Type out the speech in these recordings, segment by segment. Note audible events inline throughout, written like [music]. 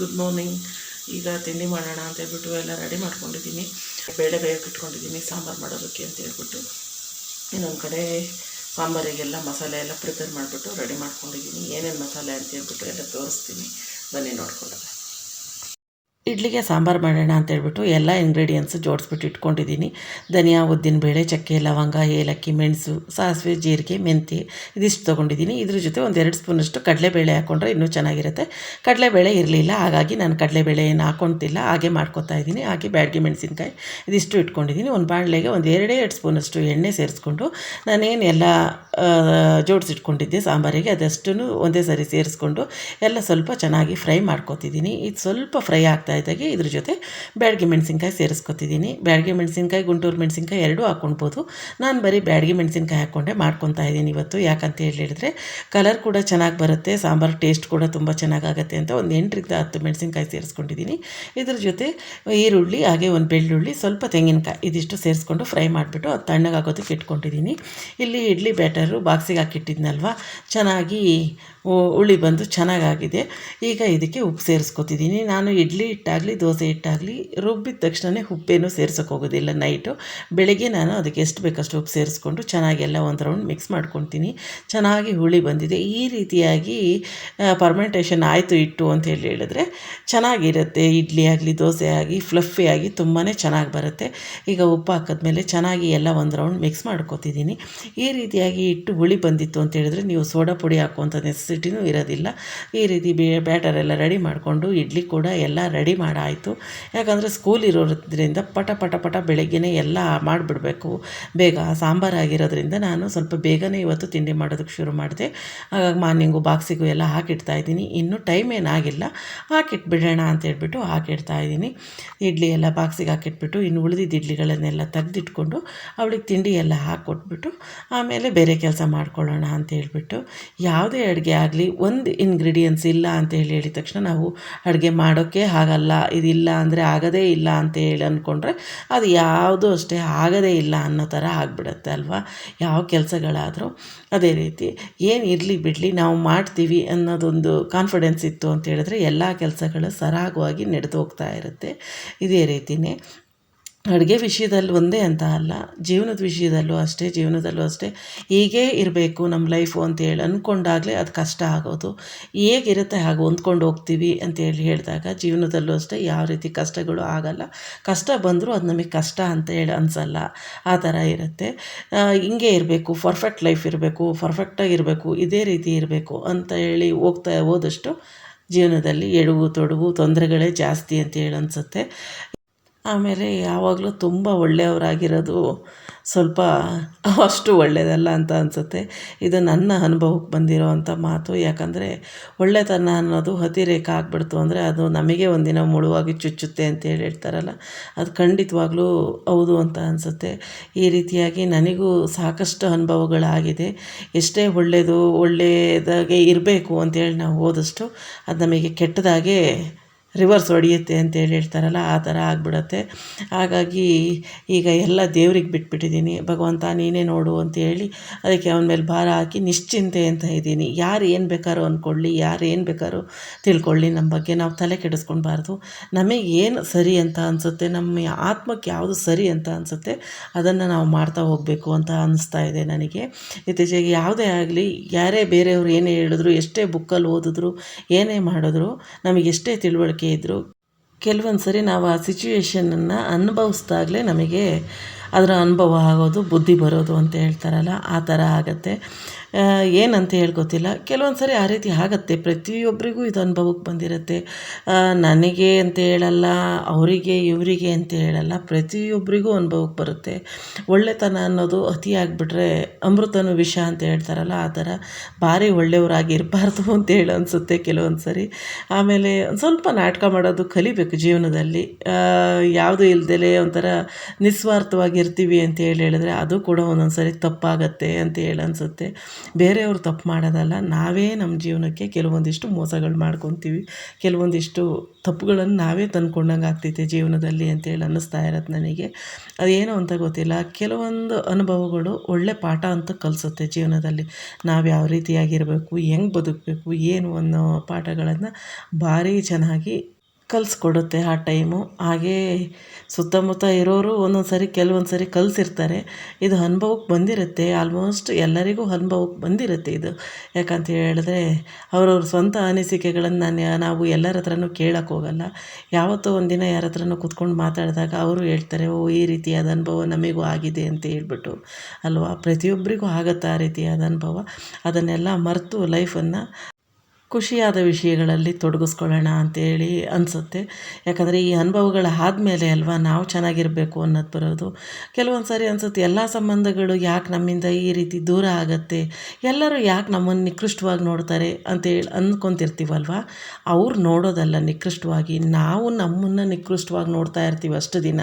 Good morning ಈಗ ತಿಂಡಿ ಮಾಡೋಣ ಅಂತ ಹೇಳ್ಬಿಟ್ಟು ಎಲ್ಲ ರೆಡಿ ಮಾಡ್ಕೊಂಡಿದ್ದೀನಿ. ಬೇಳೆ ಬೇಗ ಇಟ್ಕೊಂಡಿದ್ದೀನಿ, ಸಾಂಬಾರು ಮಾಡೋದಕ್ಕೆ ಅಂತ ಹೇಳ್ಬಿಟ್ಟು. ಇನ್ನೊಂದು ಕಡೆ ಸಾಂಬಾರಿಗೆಲ್ಲ ಮಸಾಲೆ ಎಲ್ಲ ಪ್ರಿಪೇರ್ ಮಾಡಿಬಿಟ್ಟು ರೆಡಿ ಮಾಡ್ಕೊಂಡಿದ್ದೀನಿ. ಏನೇನು ಮಸಾಲೆ ಅಂತ ಹೇಳ್ಬಿಟ್ಟು ಎಲ್ಲ ತೋರಿಸ್ತೀನಿ. ಬನ್ನಿ ನೋಡ್ಕೊಳ್ಳೋಣ. ಇಡ್ಲಿಗೆ ಸಾಂಬಾರು ಮಾಡೋಣ ಅಂತ ಹೇಳ್ಬಿಟ್ಟು ಎಲ್ಲ ಇಂಗ್ರೀಡಿಯೆಂಟ್ಸ್ ಜೋಡಿಸ್ಬಿಟ್ಟು ಇಟ್ಕೊಂಡಿದ್ದೀನಿ. ಧನಿಯಾ ಉದ್ದಿನಬೇಳೆ ಚಕ್ಕೆ, ಲವಂಗ, ಏಲಕ್ಕಿ, ಮೆಣಸು, ಸಾಸಿವೆ, ಜೀರಿಗೆ ಮೆಂತ್ಯ ಇದಿಷ್ಟು ತೊಗೊಂಡಿದ್ದೀನಿ. ಇದ್ರ ಜೊತೆ ಒಂದು ಎರಡು ಸ್ಪೂನಷ್ಟು ಕಡಲೆಬೇಳೆ ಹಾಕ್ಕೊಂಡ್ರೆ ಇನ್ನೂ ಚೆನ್ನಾಗಿರುತ್ತೆ. ಕಡಲೆಬೇಳೆ ಇರಲಿಲ್ಲ, ಹಾಗಾಗಿ ನಾನು ಕಡಲೆಬೇಳೆ ಏನು ಹಾಕ್ಕೊತಿಲ್ಲ ಹಾಗೆ ಮಾಡ್ಕೊತಾ ಇದ್ದೀನಿ. ಹಾಗೆ ಬ್ಯಾಡ್ಗೆ ಮೆಣಸಿನ್ಕಾಯಿ ಇದಿಷ್ಟು ಇಟ್ಕೊಂಡಿದ್ದೀನಿ. ಒಂದು ಬಾಣಲೆಗೆ ಒಂದು ಎರಡೇ ಎರಡು ಸ್ಪೂನಷ್ಟು ಎಣ್ಣೆ ಸೇರಿಸ್ಕೊಂಡು ನಾನೇನು ಎಲ್ಲ ಜೋಡಿಸಿಟ್ಕೊಂಡಿದ್ದೆ ಸಾಂಬಾರಿಗೆ. ಅದಷ್ಟು ಒಂದೇ ಸರಿ ಸೇರಿಸ್ಕೊಂಡು ಎಲ್ಲ ಸ್ವಲ್ಪ ಚೆನ್ನಾಗಿ ಫ್ರೈ ಮಾಡ್ಕೊತಿದ್ದೀನಿ. ಇದು ಸ್ವಲ್ಪ ಫ್ರೈ ಆಗ್ತಾ ಇದ್ದಾಗೆ ಇದ್ರ ಜೊತೆ ಬ್ಯಾಡಗಿ ಮೆಣಸಿನ್ಕಾಯಿ ಸೇರಿಸ್ಕೊತಿದ್ದೀನಿ. ಬ್ಯಾಡಗಿ ಮೆಣಸಿನ್ಕಾಯಿ, ಗುಂಟೂರು ಮೆಣಸಿನ್ಕಾಯಿ ಎರಡೂ ಹಾಕ್ಕೊಳ್ಬೋದು ನಾನು ಬರೀ ಬ್ಯಾಡಗಿ ಮೆಣಸಿನ್ಕಾಯಿ ಹಾಕ್ಕೊಂಡೆ ಮಾಡ್ಕೊತಾ ಇದ್ದೀನಿ ಇವತ್ತು. ಯಾಕಂತ ಹೇಳಿದ್ರೆ ಕಲರ್ ಕೂಡ ಚೆನ್ನಾಗಿ ಬರುತ್ತೆ, ಸಾಂಬಾರು ಟೇಸ್ಟ್ ಕೂಡ ತುಂಬ ಚೆನ್ನಾಗಾಗುತ್ತೆ ಅಂತ ಒಂದು ಎಂಟರಿಂದ ಹತ್ತು ಮೆಣಸಿನ್ಕಾಯಿ ಸೇರಿಸ್ಕೊಂಡಿದ್ದೀನಿ. ಇದ್ರ ಜೊತೆ ಈರುಳ್ಳಿ, ಹಾಗೆ ಒಂದು ಬೆಳ್ಳುಳ್ಳಿ, ಸ್ವಲ್ಪ ತೆಂಗಿನಕಾಯಿ ಇದಿಷ್ಟು ಸೇರಿಸ್ಕೊಂಡು ಫ್ರೈ ಮಾಡಿಬಿಟ್ಟು ಅದು ತಣ್ಣಗಾಗೋದಕ್ಕೆ ಇಟ್ಕೊಂಡಿದ್ದೀನಿ. ಇಲ್ಲಿ ಇಡ್ಲಿ ಬ್ಯಾಟರು ಬಾಕ್ಸಿಗೆ ಹಾಕಿಟ್ಟಿದ್ನಲ್ವ? ಚೆನ್ನಾಗಿ ಉಳಿ ಬಂದು ಚೆನ್ನಾಗಾಗಿದೆ. ಈಗ ಇದಕ್ಕೆ ಉಪ್ಪು ಸೇರಿಸ್ಕೊತಿದ್ದೀನಿ. ನಾನು ಇಡ್ಲಿ ಹಿಟ್ಟಾಗಲಿ, ದೋಸೆ ಹಿಟ್ಟಾಗಲಿ, ರುಬ್ಬಿದ ತಕ್ಷಣವೇ ಉಪ್ಪೇನು ಸೇರ್ಸೋಕೆ ಹೋಗೋದಿಲ್ಲ ನೈಟು. ಬೆಳಗ್ಗೆ ನಾನು ಅದಕ್ಕೆ ಎಷ್ಟು ಬೇಕಷ್ಟು ಉಪ್ಪು ಸೇರಿಸ್ಕೊಂಡು ಚೆನ್ನಾಗಿ ಎಲ್ಲ ಒಂದು ರೌಂಡ್ ಮಿಕ್ಸ್ ಮಾಡ್ಕೊತೀನಿ ಚೆನ್ನಾಗಿ ಹುಳಿ ಬಂದಿದೆ. ಈ ರೀತಿಯಾಗಿ ಪರ್ಮೆಂಟೇಷನ್ ಆಯಿತು ಇಟ್ಟು ಅಂತ ಹೇಳಿ ಹೇಳಿದ್ರೆ ಚೆನ್ನಾಗಿರುತ್ತೆ. ಇಡ್ಲಿ ಆಗಲಿ, ದೋಸೆ ಆಗಿ ಫ್ಲಫಿ ಆಗಿ ತುಂಬಾ ಚೆನ್ನಾಗಿ ಬರುತ್ತೆ. ಈಗ ಉಪ್ಪು ಹಾಕಿದ್ಮೇಲೆ ಚೆನ್ನಾಗಿ ಎಲ್ಲ ಒಂದು ರೌಂಡ್ ಮಿಕ್ಸ್ ಮಾಡ್ಕೊತಿದ್ದೀನಿ. ಈ ರೀತಿಯಾಗಿ ಇಟ್ಟು ಹುಳಿ ಬಂದಿತ್ತು ಅಂತ ಹೇಳಿದ್ರೆ ನೀವು ಸೋಡಾ ಪುಡಿ ಹಾಕುವಂಥ ನೆಸಸಿಟಿನೂ ಇರೋದಿಲ್ಲ. ಈ ರೀತಿ ಬ್ಯಾಟರ್ ಎಲ್ಲ ರೆಡಿ ಮಾಡಿಕೊಂಡು ಇಡ್ಲಿ ಕೂಡ ಎಲ್ಲ ರೆಡಿ ಮಾಡಾಯಿತು. ಯಾಕಂದರೆ ಸ್ಕೂಲ್ ಇರೋದ್ರಿಂದ ಪಟ ಪಟ ಪಟ ಬೆಳಗ್ಗೆನೇ ಎಲ್ಲ ಮಾಡಿಬಿಡಬೇಕು. ಬೇಗ ಸಾಂಬಾರು ಆಗಿರೋದ್ರಿಂದ ನಾನು ಸ್ವಲ್ಪ ಬೇಗನೆ ಇವತ್ತು ತಿಂಡಿ ಮಾಡೋದಕ್ಕೆ ಶುರು ಮಾಡಿದೆ. ಹಾಗಾಗಿ ಮಾರ್ನಿಂಗು ಬಾಕ್ಸಿಗೂ ಎಲ್ಲ ಹಾಕಿಡ್ತಾ ಇದ್ದೀನಿ. ಇನ್ನೂ ಟೈಮ್ ಏನಾಗಿಲ್ಲ. ಹಾಕಿಟ್ಬಿಡೋಣ ಅಂತ ಹೇಳ್ಬಿಟ್ಟು ಹಾಕಿಡ್ತಾ ಇದ್ದೀನಿ. ಇಡ್ಲಿ ಎಲ್ಲ ಬಾಕ್ಸಿಗೆ ಹಾಕಿಟ್ಬಿಟ್ಟು ಇನ್ನು ಉಳಿದಿದ್ದ ಇಡ್ಲಿಗಳನ್ನೆಲ್ಲ ತೆಗೆದಿಟ್ಕೊಂಡು ಅವಳಿಗೆ ತಿಂಡಿ ಎಲ್ಲ ಹಾಕ್ಕೊಟ್ಬಿಟ್ಟು ಆಮೇಲೆ ಬೇರೆ ಕೆಲಸ ಮಾಡ್ಕೊಳ್ಳೋಣ ಅಂತ ಹೇಳ್ಬಿಟ್ಟು ಯಾವುದೇ ಅಡುಗೆ ಆಗಲಿ ಒಂದು ಇಂಗ್ರೀಡಿಯೆಂಟ್ಸ್ ಇಲ್ಲ ಅಂತ ಹೇಳಿ ಹೇಳಿದ ತಕ್ಷಣ ನಾವು ಅಡುಗೆ ಮಾಡೋಕ್ಕೆ ಆಗಲ್ಲ ಇದಿಲ್ಲ ಅಂದರೆ ಆಗದೇ ಇಲ್ಲ ಅಂತ ಹೇಳಿ ಅಂದ್ಕೊಂಡ್ರೆ ಅದು ಯಾವುದೂ ಅಷ್ಟೇ ಆಗದೇ ಇಲ್ಲ ಅನ್ನೋ ಥರ ಆಗಿಬಿಡುತ್ತೆ ಅಲ್ವಾ? ಯಾವ ಕೆಲಸಗಳಾದರೂ ಅದೇ ರೀತಿ ಏನು ಇರಲಿ ಬಿಡಲಿ ನಾವು ಮಾಡ್ತೀವಿ ಅನ್ನೋದೊಂದು ಕಾನ್ಫಿಡೆನ್ಸ್ ಇತ್ತು ಅಂತ ಹೇಳಿದ್ರೆ ಎಲ್ಲ ಕೆಲಸಗಳು ಸರಾಗವಾಗಿ ನಡೆದು ಹೋಗ್ತಾ ಇರುತ್ತೆ. ಇದೇ ರೀತಿಯೇ ಅಡುಗೆ ವಿಷಯದಲ್ಲಿ ಒಂದೇ ಅಂತ ಅಲ್ಲ, ಜೀವನದ ವಿಷಯದಲ್ಲೂ ಅಷ್ಟೇ, ಜೀವನದಲ್ಲೂ ಅಷ್ಟೇ. ಹೀಗೇ ಇರಬೇಕು ನಮ್ಮ ಲೈಫು ಅಂತೇಳಿ ಅಂದ್ಕೊಂಡಾಗಲೇ ಅದು ಕಷ್ಟ ಆಗೋದು. ಹೇಗಿರುತ್ತೆ ಹಾಗೆ ಹೊಂದ್ಕೊಂಡು ಹೋಗ್ತೀವಿ ಅಂತೇಳಿ ಹೇಳಿದಾಗ ಜೀವನದಲ್ಲೂ ಅಷ್ಟೇ ಯಾವ ರೀತಿ ಕಷ್ಟಗಳು ಆಗಲ್ಲ. ಕಷ್ಟ ಬಂದರೂ ಅದು ನಮಗೆ ಕಷ್ಟ ಅಂತ ಹೇಳಿ ಅನಿಸಲ್ಲ. ಆ ಥರ ಇರುತ್ತೆ. ಹಿಂಗೆ ಇರಬೇಕು ಪರ್ಫೆಕ್ಟ್ ಲೈಫ್ ಇರಬೇಕು ಪರ್ಫೆಕ್ಟಾಗಿರಬೇಕು ಇದೇ ರೀತಿ ಇರಬೇಕು ಅಂತ ಹೇಳಿ ಹೋಗ್ತಾ ಹೋದಷ್ಟು ಜೀವನದಲ್ಲಿ ಎಡವು ತೊಡವು ತೊಂದರೆಗಳೇ ಜಾಸ್ತಿ ಅಂತ ಹೇಳಿ ಅನಿಸುತ್ತೆ. ಆಮೇಲೆ ಯಾವಾಗಲೂ ತುಂಬ ಒಳ್ಳೆಯವರಾಗಿರೋದು ಸ್ವಲ್ಪ ಅಷ್ಟು ಒಳ್ಳೆಯದಲ್ಲ ಅಂತ ಅನಿಸುತ್ತೆ. ಇದು ನನ್ನ ಅನುಭವಕ್ಕೆ ಬಂದಿರೋವಂಥ ಮಾತು. ಯಾಕಂದರೆ ಒಳ್ಳೆತನ ಅನ್ನೋದು ಅತಿರೇಕ ಆಗಿಬಿಡ್ತು ಅಂದರೆ ಅದು ನಮಗೆ ಒಂದಿನ ಮುಳುವಾಗಿ ಚುಚ್ಚುತ್ತೆ ಅಂತ ಹೇಳಿ ಹೇಳ್ತಾರಲ್ಲ. ಅದು ಖಂಡಿತವಾಗ್ಲೂ ಹೌದು ಅಂತ ಅನಿಸುತ್ತೆ. ಈ ರೀತಿಯಾಗಿ ನನಗೂ ಸಾಕಷ್ಟು ಅನುಭವಗಳಾಗಿದೆ. ಎಷ್ಟೇ ಒಳ್ಳೆಯದು ಒಳ್ಳೆಯದಾಗೆ ಇರಬೇಕು ಅಂತೇಳಿ ನಾವು ಹೋದಷ್ಟು ಅದು ನಮಗೆ ಕೆಟ್ಟದಾಗೆ ರಿವರ್ಸ್ ಹೊಡೆಯುತ್ತೆ ಅಂತೇಳಿ ಹೇಳ್ತಾರಲ್ಲ, ಆ ಥರ ಆಗಿಬಿಡತ್ತೆ. ಹಾಗಾಗಿ ಈಗ ಎಲ್ಲ ದೇವ್ರಿಗೆ ಬಿಟ್ಬಿಟ್ಟಿದ್ದೀನಿ. ಭಗವಂತ ನೀನೇ ನೋಡು ಅಂತೇಳಿ ಅದಕ್ಕೆ ಅವನ ಮೇಲೆ ಭಾರ ಹಾಕಿ ನಿಶ್ಚಿಂತೆ ಅಂತ ಇದ್ದೀನಿ. ಯಾರು ಏನು ಬೇಕಾದ್ರೂ ಅಂದ್ಕೊಳ್ಳಿ, ಯಾರು ಏನು ಬೇಕಾದ್ರೂ ತಿಳ್ಕೊಳ್ಳಿ ನಮ್ಮ ಬಗ್ಗೆ. ನಾವು ತಲೆ ಕೆಡಿಸ್ಕೊಳ್ಬಾರ್ದು. ನಮಗೆ ಏನು ಸರಿ ಅಂತ ಅನಿಸುತ್ತೆ, ನಮ್ಮ ಆತ್ಮಕ್ಕೆ ಯಾವುದು ಸರಿ ಅಂತ ಅನಿಸುತ್ತೆ, ಅದನ್ನು ನಾವು ಮಾಡ್ತಾ ಹೋಗಬೇಕು ಅಂತ ಅನ್ನಿಸ್ತಾ ಇದೆ ನನಗೆ. ಇತ್ತೀಚೆಗೆ ಯಾವುದೇ ಆಗಲಿ, ಯಾರೇ ಬೇರೆಯವರು ಏನೇ ಹೇಳಿದ್ರು, ಎಷ್ಟೇ ಬುಕ್ಕಲ್ಲಿ ಓದಿದ್ರು, ಏನೇ ಮಾಡಿದ್ರು, ನಮಗೆ ಎಷ್ಟೇ ತಿಳುವಳಿಕೆ ಇದ್ದರೂ ಕೆಲವೊಂದು ಸರಿ ನಾವು ಆ ಸಿಚುವೇಶನನ್ನು ಅನುಭವಿಸ್ದಾಗಲೇ ನಮಗೆ ಅದರ ಅನುಭವ ಆಗೋದು, ಬುದ್ಧಿ ಬರೋದು ಅಂತ ಹೇಳ್ತಾರಲ್ಲ, ಆ ಥರ ಆಗುತ್ತೆ. ಏನಂತ ಹೇಳ್ಕೊತಿಲ್ಲ ಕೆಲವೊಂದು ಸರಿ ಆ ರೀತಿ ಆಗುತ್ತೆ. ಪ್ರತಿಯೊಬ್ಬರಿಗೂ ಇದು ಅನುಭವಕ್ಕೆ ಬಂದಿರುತ್ತೆ. ನನಗೆ ಅಂತ ಹೇಳಲ್ಲ, ಅವರಿಗೆ, ಇವರಿಗೆ ಅಂತ ಹೇಳಲ್ಲ ಪ್ರತಿಯೊಬ್ಬರಿಗೂ ಅನುಭವಕ್ಕೆ ಬರುತ್ತೆ. ಒಳ್ಳೆತನ ಅನ್ನೋದು ಅತಿ ಆಗಿಬಿಟ್ರೆ ಅಮೃತನು ವಿಷ ಅಂತ ಹೇಳ್ತಾರಲ್ಲ, ಆ ಥರ ಭಾರಿ ಒಳ್ಳೆಯವರಾಗಿರಬಾರ್ದು [laughs] ಅಂತ ಹೇಳಿ ಅನಿಸುತ್ತೆ ಕೆಲವೊಂದು ಸರಿ ಆಮೇಲೆ ಒಂದು ಸ್ವಲ್ಪ ನಾಟಕ ಮಾಡೋದು ಕಲಿಬೇಕು ಜೀವನದಲ್ಲಿ. ಯಾವುದು ಇಲ್ದಲೇ ಒಂಥರ ನಿಸ್ವಾರ್ಥವಾಗಿರ್ತೀವಿ ಅಂತ ಹೇಳಿ ಹೇಳಿದ್ರೆ ಅದು ಕೂಡ ಒಂದೊಂದು ಸರಿ ತಪ್ಪಾಗತ್ತೆ ಅಂತ ಹೇಳಿ ಅನಿಸುತ್ತೆ. ಬೇರೆಯವರು ತಪ್ಪು ಮಾಡೋದಲ್ಲ, ನಾವೇ ನಮ್ಮ ಜೀವನಕ್ಕೆ ಕೆಲವೊಂದಿಷ್ಟು ಮೋಸಗಳು ಮಾಡ್ಕೊತೀವಿ. ಕೆಲವೊಂದಿಷ್ಟು ತಪ್ಪುಗಳನ್ನು ನಾವೇ ತಂದ್ಕೊಂಡಂಗೆ ಆಗ್ತೈತೆ ಜೀವನದಲ್ಲಿ ಅಂತೇಳಿ ಅನ್ನಿಸ್ತಾ ಇರತ್ತೆ ನನಗೆ. ಅದೇನು ಅಂತ ಗೊತ್ತಿಲ್ಲ. ಕೆಲವೊಂದು ಅನುಭವಗಳು ಒಳ್ಳೆ ಪಾಠ ಅಂತ ಕಲಿಸುತ್ತೆ ಜೀವನದಲ್ಲಿ. ನಾವು ಯಾವ ರೀತಿಯಾಗಿರಬೇಕು, ಹೆಂಗೆ ಬದುಕಬೇಕು, ಏನು ಅನ್ನೋ ಪಾಠಗಳನ್ನು ಭಾರಿ ಚೆನ್ನಾಗಿ ಕಲಿಸ್ಕೊಡುತ್ತೆ ಆ ಟೈಮು. ಹಾಗೇ ಸುತ್ತಮುತ್ತ ಇರೋರು ಒಂದೊಂದು ಸರಿ ಕೆಲವೊಂದು ಸರಿ ಕಲಿಸಿರ್ತಾರೆ. ಇದು ಅನುಭವಕ್ಕೆ ಬಂದಿರುತ್ತೆ. ಆಲ್ಮೋಸ್ಟ್ ಎಲ್ಲರಿಗೂ ಅನುಭವಕ್ಕೆ ಬಂದಿರುತ್ತೆ ಇದು. ಯಾಕಂತ ಹೇಳಿದ್ರೆ ಅವ್ರವ್ರ ಸ್ವಂತ ಅನಿಸಿಕೆಗಳನ್ನು ನಾನು ನಾವು ಎಲ್ಲರ ಹತ್ರನೂ ಕೇಳೋಕ್ಕೋಗಲ್ಲ ಹೋಗಲ್ಲ. ಯಾವತ್ತೋ ಒಂದಿನ ಯಾರ ಹತ್ರನೂ ಕೂತ್ಕೊಂಡು ಮಾತಾಡಿದಾಗ ಅವರು ಹೇಳ್ತಾರೆ, ಓ, ಈ ರೀತಿಯಾದ ಅನುಭವ ನಮಗೂ ಆಗಿದೆ ಅಂತ ಹೇಳ್ಬಿಟ್ಟು. ಅಲ್ವಾ? ಪ್ರತಿಯೊಬ್ಬರಿಗೂ ಆಗುತ್ತೆ ಆ ರೀತಿಯಾದ ಅನುಭವ. ಅದನ್ನೆಲ್ಲ ಮರೆತು ಲೈಫನ್ನು ಖುಷಿಯಾದ ವಿಷಯಗಳಲ್ಲಿ ತೊಡಗಿಸ್ಕೊಳ್ಳೋಣ ಅಂತೇಳಿ ಅನಿಸುತ್ತೆ. ಯಾಕಂದರೆ ಈ ಅನುಭವಗಳು ಆದಮೇಲೆ ಅಲ್ವಾ ನಾವು ಚೆನ್ನಾಗಿರಬೇಕು ಅನ್ನೋದು ಬರೋದು. ಕೆಲವೊಂದು ಸಾರಿ ಅನಿಸುತ್ತೆ, ಎಲ್ಲ ಸಂಬಂಧಗಳು ಯಾಕೆ ನಮ್ಮಿಂದ ಈ ರೀತಿ ದೂರ ಆಗುತ್ತೆ? ಎಲ್ಲರೂ ಯಾಕೆ ನಮ್ಮನ್ನು ನಿಕೃಷ್ಟವಾಗಿ ನೋಡ್ತಾರೆ ಅಂತೇಳಿ ಅಂದ್ಕೊತಿರ್ತೀವಲ್ವ ಅವ್ರು ನೋಡೋದಲ್ಲ ನಿಕೃಷ್ಟವಾಗಿ. ನಾವು ನಮ್ಮನ್ನು ನಿಕೃಷ್ಟವಾಗಿ ನೋಡ್ತಾ ಇರ್ತೀವಿ ಅಷ್ಟು ದಿನ.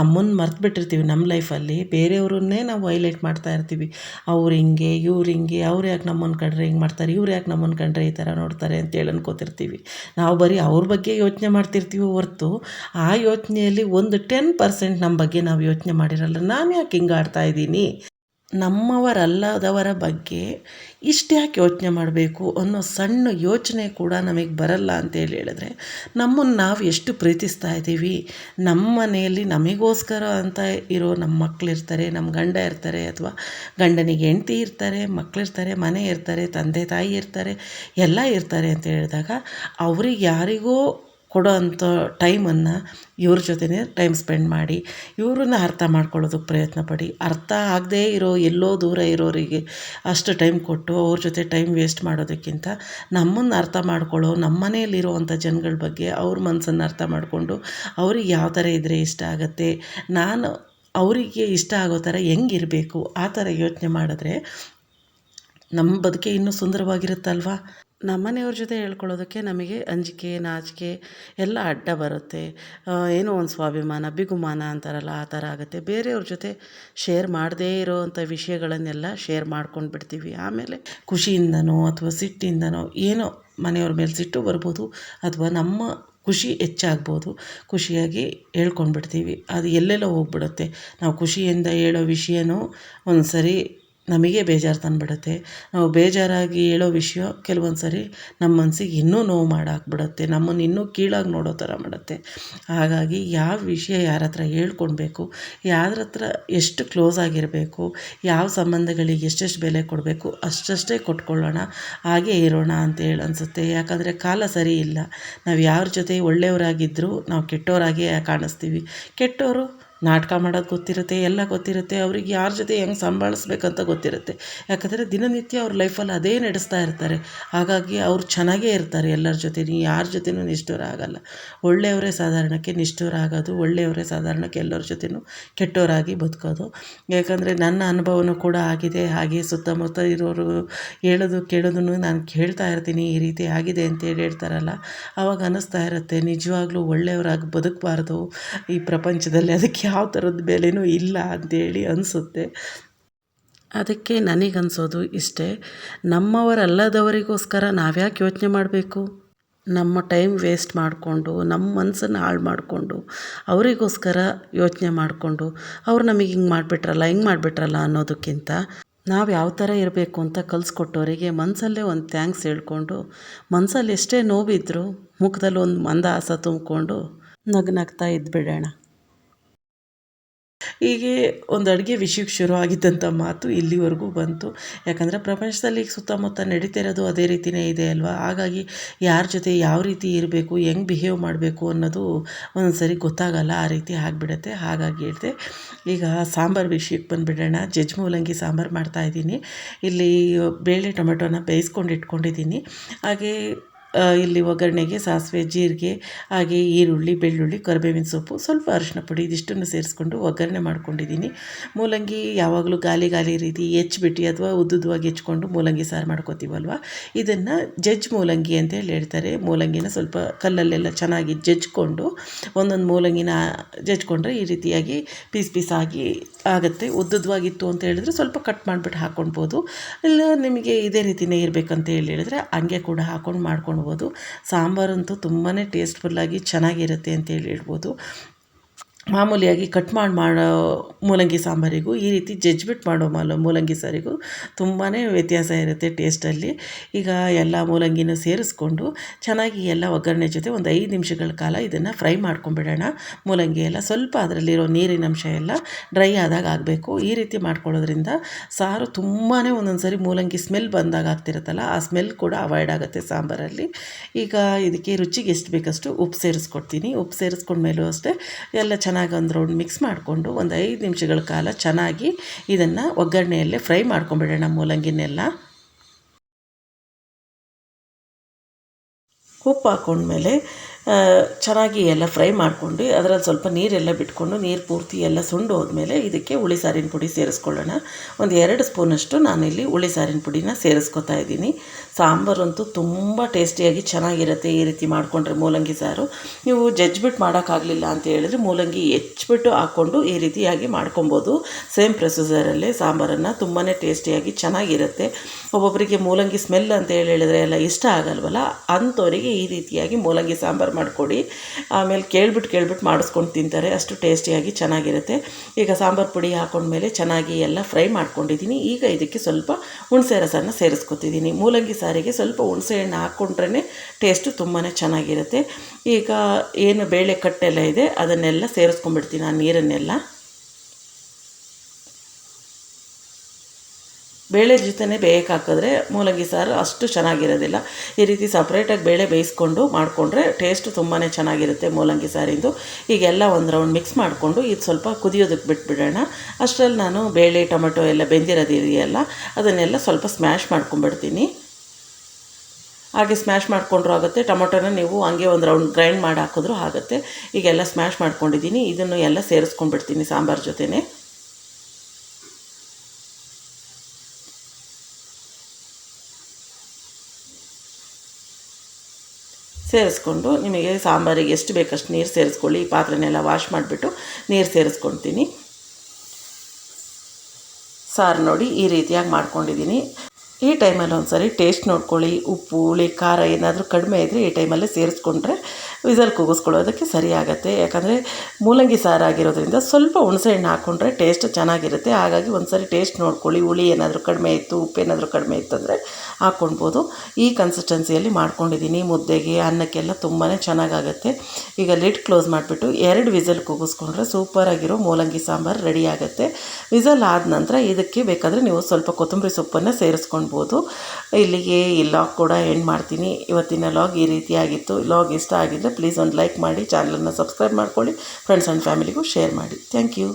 ನಮ್ಮನ್ನು ಮರ್ತು ಬಿಟ್ಟಿರ್ತೀವಿ ನಮ್ಮ ಲೈಫಲ್ಲಿ. ಬೇರೆಯವ್ರನ್ನೇ ನಾವು ಹೈಲೈಟ್ ಮಾಡ್ತಾ ಇರ್ತೀವಿ. ಅವ್ರು ಹಿಂಗೆ, ಇವ್ರು ಹಿಂಗೆ, ಅವ್ರು ಯಾಕೆ ನಮ್ಮನ್ನು ಕಂಡ್ರೆ ಹಿಂಗೆ ಮಾಡ್ತಾರೆ, ಇವ್ರು ಯಾಕೆ ನಮ್ಮನ್ನು ಕಂಡ್ರೆ ಈ ಥರ ನೋಡ್ತಾರೆ ಅಂತೇಳಿ ಅನ್ಕೋತಿರ್ತೀವಿ. ನಾವು ಬರೀ ಅವ್ರ ಬಗ್ಗೆ ಯೋಚನೆ ಮಾಡ್ತಿರ್ತೀವಿ ಹೊರತು ಆ ಯೋಚನೆಯಲ್ಲಿ ಒಂದು ಟೆನ್ ಪರ್ಸೆಂಟ್ ನಮ್ಮ ಬಗ್ಗೆ ನಾವು ಯೋಚನೆ ಮಾಡಿರಲ್ಲ. ನಾನು ಯಾಕೆ ಹಿಂಗಾಡ್ತಾ ಇದ್ದೀನಿ? ನಮ್ಮವರಲ್ಲದವರ ಬಗ್ಗೆ ಇಷ್ಟ್ಯಾಕೆ ಯೋಚನೆ ಮಾಡಬೇಕು ಅನ್ನೋ ಸಣ್ಣ ಯೋಚನೆ ಕೂಡ ನಮಗೆ ಬರಲ್ಲ ಅಂತೇಳಿ ಹೇಳಿದ್ರೆ, ನಮ್ಮನ್ನು ನಾವು ಎಷ್ಟು ಪ್ರೀತಿಸ್ತಾ ಇದ್ದೀವಿ, ನಮ್ಮ ಮನೆಯಲ್ಲಿ ನಮಗೋಸ್ಕರ ಅಂತ ಇರೋ ನಮ್ಮ ಮಕ್ಕಳಿರ್ತಾರೆ ನಮ್ಮ ಗಂಡ ಇರ್ತಾರೆ ಅಥವಾ ಗಂಡನಿಗೆ ಹೆಂಡತಿ ಇರ್ತಾರೆ ಮಕ್ಕಳಿರ್ತಾರೆ ಮನೆ ಇರ್ತಾರೆ, ತಂದೆ ತಾಯಿ ಇರ್ತಾರೆ, ಎಲ್ಲ ಇರ್ತಾರೆ ಅಂತ ಹೇಳಿದಾಗ ಅವ್ರಿಗೆ ಯಾರಿಗೋ ಕೊಡೋ ಅಂಥ ಟೈಮನ್ನು ಇವ್ರ ಜೊತೆನೇ ಟೈಮ್ ಸ್ಪೆಂಡ್ ಮಾಡಿ ಇವ್ರನ್ನ ಅರ್ಥ ಮಾಡ್ಕೊಳ್ಳೋದಕ್ಕೆ ಪ್ರಯತ್ನ ಪಡಿ. ಅರ್ಥ ಆಗದೇ ಇರೋ ಎಲ್ಲೋ ದೂರ ಇರೋರಿಗೆ ಅಷ್ಟು ಟೈಮ್ ಕೊಟ್ಟು ಅವ್ರ ಜೊತೆ ಟೈಮ್ ವೇಸ್ಟ್ ಮಾಡೋದಕ್ಕಿಂತ ನಮ್ಮನ್ನು ಅರ್ಥ ಮಾಡ್ಕೊಳ್ಳೋ, ನಮ್ಮ ಮನೆಯಲ್ಲಿರುವಂಥ ಜನಗಳ ಬಗ್ಗೆ ಅವ್ರ ಮನಸ್ಸನ್ನು ಅರ್ಥ ಮಾಡಿಕೊಂಡು ಅವ್ರಿಗೆ ಯಾವ ಥರ ಇದ್ದರೆ ಇಷ್ಟ ಆಗುತ್ತೆ, ನಾನು ಅವರಿಗೆ ಇಷ್ಟ ಆಗೋ ಥರ ಹೆಂಗಿರಬೇಕು ಆ ಥರ ಯೋಚನೆ ಮಾಡಿದ್ರೆ ನಮ್ಮ ಬದುಕೆ ಇನ್ನೂ ಸುಂದರವಾಗಿರುತ್ತಲ್ವಾ? ನಮ್ಮ ಮನೆಯವ್ರ ಜೊತೆ ಹೇಳ್ಕೊಳ್ಳೋದಕ್ಕೆ ನಮಗೆ ಅಂಜಿಕೆ, ನಾಚಿಕೆ ಎಲ್ಲ ಅಡ್ಡ ಬರುತ್ತೆ. ಏನೋ ಒಂದು ಸ್ವಾಭಿಮಾನ, ಬಿಗುಮಾನ ಅಂತಾರಲ್ಲ, ಆ ಥರ ಆಗುತ್ತೆ. ಬೇರೆಯವ್ರ ಜೊತೆ ಶೇರ್ ಮಾಡದೇ ಇರೋವಂಥ ವಿಷಯಗಳನ್ನೆಲ್ಲ ಶೇರ್ ಮಾಡ್ಕೊಂಡು ಬಿಡ್ತೀವಿ ಆಮೇಲೆ ಖುಷಿಯಿಂದನೋ ಅಥವಾ ಸಿಟ್ಟಿಂದನೋ ಏನೋ ಮನೆಯವ್ರ ಮೇಲೆ ಸಿಟ್ಟು ಬರ್ಬೋದು ಅಥವಾ ನಮ್ಮ ಖುಷಿ ಹೆಚ್ಚಾಗ್ಬೋದು, ಖುಷಿಯಾಗಿ ಹೇಳ್ಕೊಂಡ್ಬಿಡ್ತೀವಿ. ಅದು ಎಲ್ಲೆಲ್ಲೋ ಹೋಗ್ಬಿಡುತ್ತೆ. ನಾವು ಖುಷಿಯಿಂದ ಹೇಳೋ ವಿಷಯನೂ ಒಂದು ಸರಿ ನಮಗೆ ಬೇಜಾರು ತಂದುಬಿಡುತ್ತೆ ನಾವು ಬೇಜಾರಾಗಿ ಹೇಳೋ ವಿಷಯ ಕೆಲವೊಂದು ಸರಿ ನಮ್ಮ ಮನಸ್ಸಿಗೆ ಇನ್ನೂ ನೋವು ಮಾಡಾಕ್ಬಿಡುತ್ತೆ. ನಮ್ಮನ್ನು ಇನ್ನೂ ಕೀಳಾಗಿ ನೋಡೋ ಥರ ಮಾಡುತ್ತೆ. ಹಾಗಾಗಿ ಯಾವ ವಿಷಯ ಯಾರ ಹತ್ರ ಹೇಳ್ಕೊಳ್ಬೇಕು ಯಾರ ಹತ್ರ ಎಷ್ಟು ಕ್ಲೋಸ್ ಆಗಿರಬೇಕು, ಯಾವ ಸಂಬಂಧಗಳಿಗೆ ಎಷ್ಟೆಷ್ಟು ಬೆಲೆ ಕೊಡಬೇಕು ಅಷ್ಟಷ್ಟೇ ಕೊಟ್ಕೊಳ್ಳೋಣ, ಹಾಗೆ ಇರೋಣ ಅಂತ ಹೇಳಿ ಅನಿಸುತ್ತೆ. ಯಾಕಂದರೆ ಕಾಲ ಸರಿ ಇಲ್ಲ. ನಾವು ಯಾರ ಜೊತೆ ಒಳ್ಳೆಯವರಾಗಿದ್ದರೂ ನಾವು ಕೆಟ್ಟವರಾಗೇ ಕಾಣಿಸ್ತೀವಿ. ಕೆಟ್ಟವರು ನಾಟಕ ಮಾಡೋದು ಗೊತ್ತಿರುತ್ತೆ, ಎಲ್ಲ ಗೊತ್ತಿರುತ್ತೆ, ಅವ್ರಿಗೆ ಯಾರ ಜೊತೆ ಹೆಂಗೆ ಸಂಭಾಳಿಸ್ಬೇಕಂತ ಗೊತ್ತಿರುತ್ತೆ. ಯಾಕಂದರೆ ದಿನನಿತ್ಯ ಅವ್ರ ಲೈಫಲ್ಲಿ ಅದೇ ನಡೆಸ್ತಾ ಇರ್ತಾರೆ. ಹಾಗಾಗಿ ಅವ್ರು ಚೆನ್ನಾಗೇ ಇರ್ತಾರೆ ಎಲ್ಲರ ಜೊತೆ. ಯಾರ ಜೊತೆನೂ ನಿಷ್ಠುರ ಆಗಲ್ಲ. ಒಳ್ಳೆಯವರೇ ಸಾಧಾರಣಕ್ಕೆ ನಿಷ್ಠುರ ಆಗೋದು, ಒಳ್ಳೆಯವರೇ ಸಾಧಾರಣಕ್ಕೆ ಎಲ್ಲರ ಜೊತೆನೂ ಕೆಟ್ಟವರಾಗಿ ಬದುಕೋದು. ಯಾಕಂದರೆ ನನ್ನ ಅನುಭವನೂ ಕೂಡ ಆಗಿದೆ. ಹಾಗೆ ಸುತ್ತಮುತ್ತ ಇರೋರು ಹೇಳೋದು, ಕೇಳೋದನ್ನು ನಾನು ಕೇಳ್ತಾ ಇರ್ತೀನಿ. ಈ ರೀತಿ ಆಗಿದೆ ಅಂತೇಳಿ ಹೇಳ್ತಾರಲ್ಲ ಆವಾಗ ಅನ್ನಿಸ್ತಾ ಇರುತ್ತೆ. ನಿಜವಾಗ್ಲೂ ಒಳ್ಳೆಯವರಾಗಿ ಬದುಕಬಾರ್ದು ಈ ಪ್ರಪಂಚದಲ್ಲಿ. ಅದಕ್ಕೆ ಯಾವ ಥರದ ಬೆಲೆನೂ ಇಲ್ಲ ಅಂತೇಳಿ ಅನಿಸುತ್ತೆ. ಅದಕ್ಕೆ ನನಗನ್ಸೋದು ಇಷ್ಟೇ, ನಮ್ಮವರಲ್ಲದವರಿಗೋಸ್ಕರ ನಾವ್ಯಾಕೆ ಯೋಚನೆ ಮಾಡಬೇಕು? ನಮ್ಮ ಟೈಮ್ ವೇಸ್ಟ್ ಮಾಡಿಕೊಂಡು, ನಮ್ಮ ಮನಸ್ಸನ್ನು ಹಾಳು ಮಾಡಿಕೊಂಡು, ಅವರಿಗೋಸ್ಕರ ಯೋಚನೆ ಮಾಡಿಕೊಂಡು, ಅವ್ರು ನಮಗೆ ಹಿಂಗೆ ಮಾಡಿಬಿಟ್ರಲ್ಲ ಹಿಂಗೆ ಮಾಡಿಬಿಟ್ರಲ್ಲ ಅನ್ನೋದಕ್ಕಿಂತ ನಾವು ಯಾವ ಥರ ಇರಬೇಕು ಅಂತ ಕಲಿಸ್ಕೊಟ್ಟವರಿಗೆ ಮನಸಲ್ಲೇ ಒಂದು ಥ್ಯಾಂಕ್ಸ್ ಹೇಳ್ಕೊಂಡು ಮನಸ್ಸಲ್ಲಿ ಎಷ್ಟೇ ನೋವಿದ್ರು ಮುಖದಲ್ಲಿ ಒಂದು ಮಂದ ಆಸ ತುಂಬಿಕೊಂಡು ನಗು ನಗ್ತಾ ಇದ್ಬಿಡೋಣ. ಹೀಗೆ ಒಂದು ಅಡುಗೆ ವಿಷಯಕ್ಕೆ ಶುರು ಆಗಿದ್ದಂಥ ಮಾತು ಇಲ್ಲಿವರೆಗೂ ಬಂತು. ಯಾಕಂದರೆ ಪ್ರಪಂಚದಲ್ಲಿ ಈಗ ಸುತ್ತಮುತ್ತ ನಡೀತಿರೋದು ಅದೇ ರೀತಿಯೇ ಇದೆ ಅಲ್ವಾ? ಹಾಗಾಗಿ ಯಾರ ಜೊತೆ ಯಾವ ರೀತಿ ಇರಬೇಕು, ಹೆಂಗೆ ಬಿಹೇವ್ ಮಾಡಬೇಕು ಅನ್ನೋದು ಒಂದೊಂದು ಸರಿ ಗೊತ್ತಾಗಲ್ಲ, ಆ ರೀತಿ ಆಗಿಬಿಡುತ್ತೆ. ಹಾಗಾಗಿ ಹೇಳಿದೆ, ಈಗ ಸಾಂಬಾರು ವಿಷಯಕ್ಕೆ ಬಂದುಬಿಡೋಣ. ಜಜ್ ಮೂಲಂಗಿ ಸಾಂಬಾರು ಮಾಡ್ತಾಯಿದ್ದೀನಿ ಇಲ್ಲಿ ಬೇಳೆ ಟೊಮೆಟೊನ ಬೇಯಿಸ್ಕೊಂಡು ಇಟ್ಕೊಂಡಿದ್ದೀನಿ. ಹಾಗೆ ಇಲ್ಲಿ ಒಗ್ಗರಣೆಗೆ, ಸಾಸಿವೆ, ಜೀರಿಗೆ, ಹಾಗೆ ಈರುಳ್ಳಿ, ಬೆಳ್ಳುಳ್ಳಿ, ಕರಿಬೇವಿನ ಸೊಪ್ಪು, ಸ್ವಲ್ಪ ಅರಿಶಿನ ಪುಡಿ ಇದಿಷ್ಟನ್ನು ಸೇರಿಸ್ಕೊಂಡು ಒಗ್ಗರಣೆ ಮಾಡ್ಕೊಂಡಿದ್ದೀನಿ. ಮೂಲಂಗಿ ಯಾವಾಗಲೂ ಗಾಲಿ ಗಾಲಿ ರೀತಿ ಹೆಚ್ಚಿಬಿಟ್ಟು ಅಥವಾ ಉದ್ದುದ್ದವಾಗಿ ಹೆಚ್ಕೊಂಡು ಮೂಲಂಗಿ ಸಾರು ಮಾಡ್ಕೋತೀವಲ್ವ? ಇದನ್ನು ಜಜ್ ಮೂಲಂಗಿ ಅಂತ ಹೇಳಿ ಹೇಳ್ತಾರೆ. ಮೂಲಂಗಿನ ಸ್ವಲ್ಪ ಕಲ್ಲಲ್ಲೆಲ್ಲ ಚೆನ್ನಾಗಿ ಜಜ್ಜಿಕೊಂಡು ಒಂದೊಂದು ಮೂಲಂಗಿನ ಜಜ್ಕೊಂಡ್ರೆ ಈ ರೀತಿಯಾಗಿ ಪೀಸ್ ಪೀಸ್ ಆಗಿ ಆಗುತ್ತೆ. ಉದ್ದುದ್ದವಾಗಿತ್ತು ಅಂತ ಹೇಳಿದ್ರೆ ಸ್ವಲ್ಪ ಕಟ್ ಮಾಡಿಬಿಟ್ಟು ಹಾಕ್ಕೊಳ್ಬೋದು ಇಲ್ಲ ನಿಮಗೆ ಇದೇ ರೀತಿಯೇ ಇರಬೇಕಂತ ಹೇಳಿ ಹೇಳಿದ್ರೆ ಹಂಗೆ ಕೂಡ ಹಾಕ್ಕೊಂಡು ಮಾಡ್ಕೊಳ್ಬೋದು ಸಾಂಬಾರಂತೂ ತುಂಬಾ ಟೇಸ್ಟ್ಫುಲ್ಲಾಗಿ ಚೆನ್ನಾಗಿರುತ್ತೆ ಅಂತ ಹೇಳಿ ಹೇಳ್ಬೋದು. ಮಾಮೂಲಿಯಾಗಿ ಕಟ್ ಮಾಡಿ ಮಾಡೋ ಮೂಲಂಗಿ ಸಾಂಬಾರಿಗೂ ಈ ರೀತಿ ಜಜ್ಬಿಟ್ ಮಾಡೋ ಮಾಲ, ಮೂಲಂಗಿ ಸಾರಿಗೂ ತುಂಬಾ ವ್ಯತ್ಯಾಸ ಇರುತ್ತೆ ಟೇಸ್ಟಲ್ಲಿ. ಈಗ ಎಲ್ಲ ಮೂಲಂಗಿನ ಸೇರಿಸ್ಕೊಂಡು ಚೆನ್ನಾಗಿ ಎಲ್ಲ ಒಗ್ಗರಣೆ ಜೊತೆ ಒಂದು ಐದು ನಿಮಿಷಗಳ ಕಾಲ ಇದನ್ನು ಫ್ರೈ ಮಾಡ್ಕೊಂಬಿಡೋಣ. ಮೂಲಂಗಿ ಎಲ್ಲ ಸ್ವಲ್ಪ ಅದರಲ್ಲಿರೋ ನೀರಿನ ಅಂಶ ಎಲ್ಲ ಡ್ರೈ ಆದಾಗ ಆಗಬೇಕು. ಈ ರೀತಿ ಮಾಡ್ಕೊಳ್ಳೋದ್ರಿಂದ ಸಾರು ತುಂಬಾ ಒಂದೊಂದು ಸರಿ ಮೂಲಂಗಿ ಸ್ಮೆಲ್ ಬಂದಾಗ ಆಗ್ತಿರುತ್ತಲ್ಲ, ಆ ಸ್ಮೆಲ್ ಕೂಡ ಅವಾಯ್ಡ್ ಆಗುತ್ತೆ ಸಾಂಬಾರಲ್ಲಿ. ಈಗ ಇದಕ್ಕೆ ರುಚಿಗೆ ಎಷ್ಟು ಬೇಕಷ್ಟು ಉಪ್ಪು ಸೇರಿಸ್ಕೊಡ್ತೀನಿ. ಉಪ್ಪು ಸೇರಿಸ್ಕೊಂಡ್ಮೇಲೂ ಅಷ್ಟೇ ಎಲ್ಲ ಚೆನ್ನಾಗಿ ಒಂದು ರೌಂಡ್ ಮಿಕ್ಸ್ ಮಾಡಿಕೊಂಡು ಒಂದು ಐದು ನಿಮಿಷಗಳ ಕಾಲ ಚೆನ್ನಾಗಿ ಇದನ್ನು ಒಗ್ಗರಣೆಯಲ್ಲೇ ಫ್ರೈ ಮಾಡ್ಕೊಂಬಿಡೋಣ ಮೂಲಂಗಿನೆಲ್ಲ. ಉಪ್ಪು ಹಾಕೊಂಡ್ಮೇಲೆ ಚೆನ್ನಾಗಿ ಎಲ್ಲ ಫ್ರೈ ಮಾಡಿಕೊಂಡು ಅದರಲ್ಲಿ ಸ್ವಲ್ಪ ನೀರೆಲ್ಲ ಬಿಟ್ಕೊಂಡು ನೀರು ಪೂರ್ತಿ ಎಲ್ಲ ಸುಂಡು ಹೋದ್ಮೇಲೆ ಇದಕ್ಕೆ ಹುಳಿ ಸಾರಿನ ಪುಡಿ ಸೇರಿಸ್ಕೊಳ್ಳೋಣ. ಒಂದು ಎರಡು ಸ್ಪೂನಷ್ಟು ನಾನಿಲ್ಲಿ ಹುಳಿ ಸಾರಿನ ಪುಡಿನ ಸೇರಿಸ್ಕೊತಾ ಇದ್ದೀನಿ. ಸಾಂಬಾರಂತೂ ತುಂಬ ಟೇಸ್ಟಿಯಾಗಿ ಚೆನ್ನಾಗಿರುತ್ತೆ ಈ ರೀತಿ ಮಾಡಿಕೊಂಡ್ರೆ ಮೂಲಂಗಿ ಸಾರು. ನೀವು ಜಜ್ಬಿಟ್ಟು ಮಾಡೋಕ್ಕಾಗಲಿಲ್ಲ ಅಂತ ಹೇಳಿದ್ರೆ ಮೂಲಂಗಿ ಹೆಚ್ಚಿಬಿಟ್ಟು ಹಾಕ್ಕೊಂಡು ಈ ರೀತಿಯಾಗಿ ಮಾಡ್ಕೊಬೋದು. ಸೇಮ್ ಪ್ರೊಸೀಜರಲ್ಲೇ ಸಾಂಬಾರನ್ನು ತುಂಬಾ ಟೇಸ್ಟಿಯಾಗಿ ಚೆನ್ನಾಗಿರುತ್ತೆ. ಒಬ್ಬೊಬ್ಬರಿಗೆ ಮೂಲಂಗಿ ಸ್ಮೆಲ್ ಅಂತ ಹೇಳಿ ಹೇಳಿದ್ರೆ ಎಲ್ಲ ಇಷ್ಟ ಆಗಲ್ವಲ್ಲ? ಅಂಥವರಿಗೆ ಈ ರೀತಿಯಾಗಿ ಮೂಲಂಗಿ ಸಾಂಬಾರು ಮಾಡಿಕೊಡಿ. ಆಮೇಲೆ ಕೇಳ್ಬಿಟ್ಟು ಕೇಳ್ಬಿಟ್ಟು ಮಾಡಿಸ್ಕೊಂಡು ತಿಂತಾರೆ. ಅಷ್ಟು ಟೇಸ್ಟಿಯಾಗಿ ಚೆನ್ನಾಗಿರುತ್ತೆ. ಈಗ ಸಾಂಬಾರು ಪುಡಿ ಹಾಕೊಂಡ್ಮೇಲೆ ಚೆನ್ನಾಗಿ ಎಲ್ಲ ಫ್ರೈ ಮಾಡ್ಕೊಂಡಿದ್ದೀನಿ. ಈಗ ಇದಕ್ಕೆ ಸ್ವಲ್ಪ ಹುಣಸೆ ರಸನ ಸೇರಿಸ್ಕೊತಿದ್ದೀನಿ. ಮೂಲಂಗಿ ಸಾರಿಗೆ ಸ್ವಲ್ಪ ಹುಣಸೆ ಹಣ್ಣು ಹಾಕ್ಕೊಂಡ್ರೇ ಟೇಸ್ಟು ತುಂಬಾ ಚೆನ್ನಾಗಿರುತ್ತೆ. ಈಗ ಏನು ಬೇಳೆ ಕಟ್ಟೆಲ್ಲ ಇದೆ, ಅದನ್ನೆಲ್ಲ ಸೇರಿಸ್ಕೊಂಡ್ಬಿಡ್ತೀನಿ ಆ ನೀರನ್ನೆಲ್ಲ. ಬೇಳೆ ಜೊತೆನೇ ಬೇಯಕ್ಕೆ ಹಾಕಿದ್ರೆ ಮೂಲಂಗಿ ಸಾರು ಅಷ್ಟು ಚೆನ್ನಾಗಿರೋದಿಲ್ಲ. ಈ ರೀತಿ ಸಪ್ರೇಟಾಗಿ ಬೇಳೆ ಬೇಯಿಸ್ಕೊಂಡು ಮಾಡಿಕೊಂಡ್ರೆ ಟೇಸ್ಟ್ ತುಂಬಾ ಚೆನ್ನಾಗಿರುತ್ತೆ ಮೂಲಂಗಿ ಸಾರಿಂದು. ಈಗೆಲ್ಲ ಒಂದು ರೌಂಡ್ ಮಿಕ್ಸ್ ಮಾಡಿಕೊಂಡು ಇದು ಸ್ವಲ್ಪ ಕುದಿಯೋದಕ್ಕೆ ಬಿಟ್ಬಿಡೋಣ. ಅಷ್ಟರಲ್ಲಿ ನಾನು ಬೇಳೆ, ಟೊಮೆಟೊ ಎಲ್ಲ ಬೆಂದಿರೋದಿದೆಯಲ್ಲ ಅದನ್ನೆಲ್ಲ ಸ್ವಲ್ಪ ಸ್ಮ್ಯಾಶ್ ಮಾಡ್ಕೊಂಬಿಡ್ತೀನಿ ಹಾಗೆ ಸ್ಮ್ಯಾಶ್ ಮಾಡಿಕೊಂಡ್ರೂ ಆಗುತ್ತೆ. ಟೊಮೊಟೊನ ನೀವು ಹಂಗೆ ಒಂದು ರೌಂಡ್ ಗ್ರೈಂಡ್ ಮಾಡಿ ಹಾಕಿದ್ರೂ ಆಗುತ್ತೆ. ಈಗೆಲ್ಲ ಸ್ಮ್ಯಾಶ್ ಮಾಡ್ಕೊಂಡಿದ್ದೀನಿ. ಇದನ್ನು ಎಲ್ಲ ಸೇರಿಸ್ಕೊಂಡ್ಬಿಡ್ತೀನಿ ಸಾಂಬಾರು ಜೊತೆನೇ. ಸೇರಿಸ್ಕೊಂಡು ನಿಮಗೆ ಸಾಂಬಾರಿಗೆ ಎಷ್ಟು ಬೇಕಷ್ಟು ನೀರು ಸೇರಿಸ್ಕೊಳ್ಳಿ, ಈ ಪಾತ್ರೆನೆಲ್ಲ ವಾಶ್ ಮಾಡಿಬಿಟ್ಟು ನೀರು ಸೇರಿಸ್ಕೊಳ್ತೀನಿ. ಸಾರು ನೋಡಿ ಈ ರೀತಿಯಾಗಿ ಮಾಡ್ಕೊಂಡಿದ್ದೀನಿ. ಈ ಟೈಮಲ್ಲಿ ಒಂದು ಸರಿ ಟೇಸ್ಟ್ ನೋಡ್ಕೊಳ್ಳಿ, ಉಪ್ಪು, ಹುಳಿ, ಖಾರ ಏನಾದರೂ ಕಡಿಮೆ ಇದ್ದರೆ ಈ ಟೈಮಲ್ಲಿ ಸೇರಿಸ್ಕೊಂಡ್ರೆ ವಿಸಲ್ ಕೂಗಿಸ್ಕೊಳ್ಳೋದಕ್ಕೆ ಸರಿ ಆಗುತ್ತೆ ಯಾಕಂದರೆ ಮೂಲಂಗಿ ಸಾರು ಆಗಿರೋದ್ರಿಂದ ಸ್ವಲ್ಪ ಹುಣಸೆಹಣ್ಣು ಹಾಕ್ಕೊಂಡ್ರೆ ಟೇಸ್ಟ್ ಚೆನ್ನಾಗಿರುತ್ತೆ. ಹಾಗಾಗಿ ಒಂದು ಸರಿ ಟೇಸ್ಟ್ ನೋಡ್ಕೊಳ್ಳಿ, ಹುಳಿ ಏನಾದರೂ ಕಡಿಮೆ ಇತ್ತು, ಉಪ್ಪು ಏನಾದರೂ ಕಡಿಮೆ ಇತ್ತು ಅಂದರೆ ಹಾಕ್ಕೊಳ್ಬೋದು ಈ ಕನ್ಸಿಸ್ಟೆನ್ಸಿಯಲ್ಲಿ ಮಾಡ್ಕೊಂಡಿದ್ದೀನಿ. ಮುದ್ದೆಗೆ, ಅನ್ನಕ್ಕೆಲ್ಲ ತುಂಬಾ ಚೆನ್ನಾಗಾಗುತ್ತೆ. ಈಗ ಲಿಡ್ ಕ್ಲೋಸ್ ಮಾಡಿಬಿಟ್ಟು ಎರಡು ವಿಸಲ್ ಕೂಗಿಸ್ಕೊಂಡ್ರೆ ಸೂಪರಾಗಿರೋ ಮೂಲಂಗಿ ಸಾಂಬಾರು ರೆಡಿ ಆಗುತ್ತೆ. ವಿಸಲ್ ಆದ ನಂತರ ಇದಕ್ಕೆ ಬೇಕಾದರೆ ನೀವು ಸ್ವಲ್ಪ ಕೊತ್ತಂಬರಿ ಸೊಪ್ಪನ್ನು ಸೇರಿಸ್ಕೊಳ್ಬೋದು ಇಲ್ಲಿಗೆ ಈ ಲಾಗ್ ಕೂಡ ಎಂಡ್ ಮಾಡ್ತೀನಿ. ಇವತ್ತಿನ ಲಾಗ್ ಈ ರೀತಿಯಾಗಿತ್ತು ಲಾಗ್ ಇಷ್ಟ ಆಗಿದ್ದರೆ ಪ್ಲೀಸ್ ಒಂದು ಲೈಕ್ ಮಾಡಿ ಚಾನಲನ್ನು ಸಬ್ಸ್ಕ್ರೈಬ್ ಮಾಡ್ಕೊಳ್ಳಿ. ಫ್ರೆಂಡ್ಸ್ ಆ್ಯಂಡ್ ಫ್ಯಾಮಿಲಿಗೂ ಶೇರ್ ಮಾಡಿ. Thank you